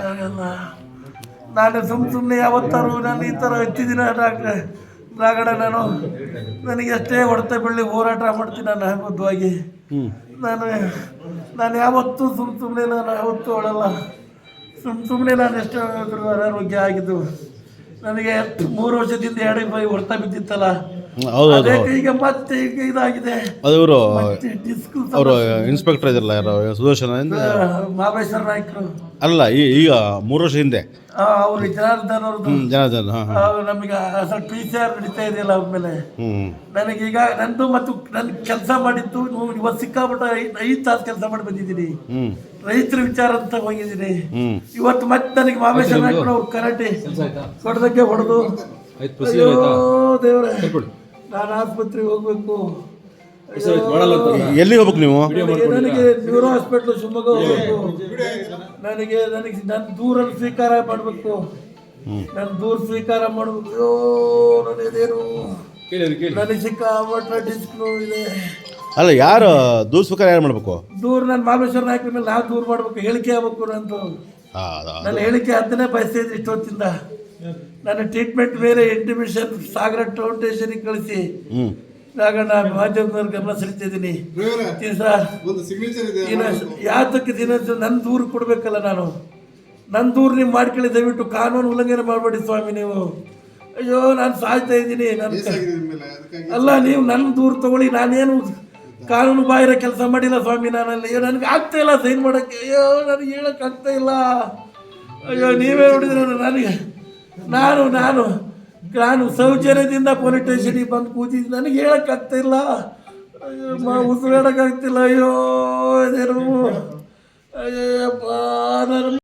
ಆಗಲ್ಲ. ನಾನು ಸುಮ್ ಸುಮ್ಮನೆ ಯಾವತ್ತಾರು ನಾನು ಈ ಥರ ಹತ್ತಿದಿನ ಡಾಕ್ಟ್ರ ರಾಗಡ ನಾನು. ನನಗೆ ಎಷ್ಟೇ ಹೊಡೆತ ಬೆಳ್ಳಿ ಹೋರಾಟ ಮಾಡ್ತೀನಿ ನಾನು ಬದ್ಧವಾಗಿ ನಾನು ನಾನು ಯಾವತ್ತೂ ಸುಮ್ ಸುಮ್ಮನೆ ನಾನು ಯಾವತ್ತೂ ಹೊಡಲ್ಲ ಸುಮ್ ಸುಮ್ಮನೆ ನಾನು ಎಷ್ಟು ಅನಾರೋಗ್ಯ ಆಗಿದ್ದು. ನನಗೆ ಮೂರು ವರ್ಷದಿಂದ ಎರಡು ಬಾಯಿ ಹೊಡೆತ ಬಿದ್ದಿತ್ತಲ್ಲ. ಹೌದು ಈಗ ಮತ್ತೆ ಈಗ ಇದಾಗಿದೆ. ಅದು ಇವರು ಮತ್ತೆ ಡಿಸ್ಕ್ ಅವರು ಇನ್ಸ್ಪೆಕ್ಟರ್ ಇದ್ರಲ್ಲ ಯಾರು? ಸುದರ್ಶನ ಮಹಾಬೇಶ್ವರ ನಾಯ್ಕರು. ಅಲ್ಲ ಈಗ ಮೂರು ವರ್ಷ ಹಿಂದೆ. ಅವರು ಜನಾರ್ದನ್ ಅವ್ರದ್ದು. ಜನಾರ್ದನ್ ನಮಗೆ ಸ್ವಲ್ಪ ಪಿ ಸಿ ಆರ್ ನಡೀತಾ ಇದೆಯಲ್ಲ ಅವ್ರ ಮೇಲೆ. ನನಗೆ ಈಗ ನಂದು ಮತ್ತು ನನ್ನ ಕೆಲಸ ಮಾಡಿದ್ದು ನೀವು ಇವತ್ತು ಸಿಕ್ಕಾಬಿಟ್ಟ ಐದು ತಾಸು ಕೆಲಸ ಮಾಡಿ ಬಂದಿದ್ದೀನಿ. ರೈತರ ವಿಚಾರ ಅಂತ ಹೋಗಿದ್ದೀನಿ. ಇವತ್ತು ಮತ್ತೆ ನನಗೆ ಮಹಾಬೇಶ್ವರ ನಾಯ್ಕರು ಅವ್ರು ಕರಾಟೆ ಹೊಡೆದಕ್ಕೆ ಹೊಡೆದು. ಅಯ್ಯೋ ದೇವ್ರೆ. ನಾನು ಆಸ್ಪತ್ರೆಗೆ ಹೋಗ್ಬೇಕು. ಎಲ್ಲಿ ಹೋಗ್ಬೇಕು ನೀವು? ನನಗೆ ನ್ಯೂರೋ ಹಾಸ್ಪಿಟ್ಲ್ ಶಿವಮೊಗ್ಗ ಹೋಗ್ಬೇಕು. ನನಗೆ ನನಗೆ ನನ್ನ ದೂರ ಸ್ವೀಕಾರ ಮಾಡಬೇಕು. ನನ್ನ ದೂರ ಸ್ವೀಕಾರ ಮಾಡಬೇಕು. ಅಯ್ಯೋ ನನಗೇನು ನನಗೆ ಸಿಕ್ಕಾಪಟ್ಟ ಡಿಸ್ಕ್ ಇದೆ. ಅಲ್ಲ ಯಾರು ದೂರ ಸ್ವೀಕಾರ ಯಾರು ಮಾಡಬೇಕು? ದೂರ ನನ್ನ ಮಹಾಬೇಶ್ವರ ನಾಯಕರ ಮೇಲೆ ನಾವು ದೂರ ಮಾಡಬೇಕು. ಹೇಳಿಕೆ ಆಗ್ಬೇಕು ನಂದು. ನನ್ನ ಹೇಳಿಕೆ ಅದನ್ನೇ ಬಯಸ್ತಾ ಇದ್ದೆ ಇಷ್ಟೊತ್ತಿಂದ. ನನ್ನ ಟ್ರೀಟ್ಮೆಂಟ್ ಬೇರೆ ಇಂಟಿಮೇಷನ್ ಸಾಗರ ಟೌನ್ ಕಳಿಸಿ. ನಾನು ಮಾಧ್ಯಮದವ್ರ ಗಮನ ಸೆಳಿತಿದ್ದೀನಿ ಸರ್ ಒಂದು ಸಿಗ್ನೇಚರ್ ಇದೆ ದಿನ ಯಾತಕ್ಕೆ ದಿನ ನನ್ನ ದೂರು ಕೊಡಬೇಕಲ್ಲ ನಾನು. ನನ್ನ ದೂರು ನೀವು ಮಾಡ್ಕೊಳ್ಳಿ ದಯವಿಟ್ಟು ಕಾನೂನು ಉಲ್ಲಂಘನೆ ಮಾಡಬೇಡಿ ಸ್ವಾಮಿ ನೀವು. ಅಯ್ಯೋ ನಾನು ಸಾಯ್ತಾ ಇದ್ದೀನಿ ನನ್ನ ಮೇಲೆ ಅಲ್ಲ ನೀವು ನನ್ನ ದೂರು ತಗೊಳ್ಳಿ ನಾನೇನು ಕಾನೂನು ಬಾಹಿರ ಕೆಲಸ ಮಾಡಿಲ್ಲ ಸ್ವಾಮಿ ನಾನಲ್ಲಿ. ಅಯ್ಯೋ ನನಗೆ ಆಗ್ತಾ ಇಲ್ಲ ಸೈನ್ ಮಾಡೋಕ್ಕೆ. ಅಯ್ಯೋ ನನಗೆ ಹೇಳೋಕ್ಕಾಗ್ತಾ ಆಗ್ತಾ ಇಲ್ಲ. ಅಯ್ಯೋ ನೀವೇ ನೋಡಿದ್ರೆ ನನಗೆ ನಾನು ನಾನು ನಾನು ಸೌಜನ್ಯದಿಂದ ಪೊಲೀಸ್ ಸ್ಟೇಷನಿಗೆ ಬಂದು ಕೂತಿದ್ದು ನನಗೆ ಹೇಳಕ್ಕೆ ಆಗ್ತಾ ಇಲ್ಲ ಅಯ್ಯೋ, ಮ- ಉಸಿರಾಡಕ್ಕಾಗ್ತಿಲ್ಲ ಅಯ್ಯೋ ಇದೇನು ಅಯ್ಯಪ್ಪ ನಾನು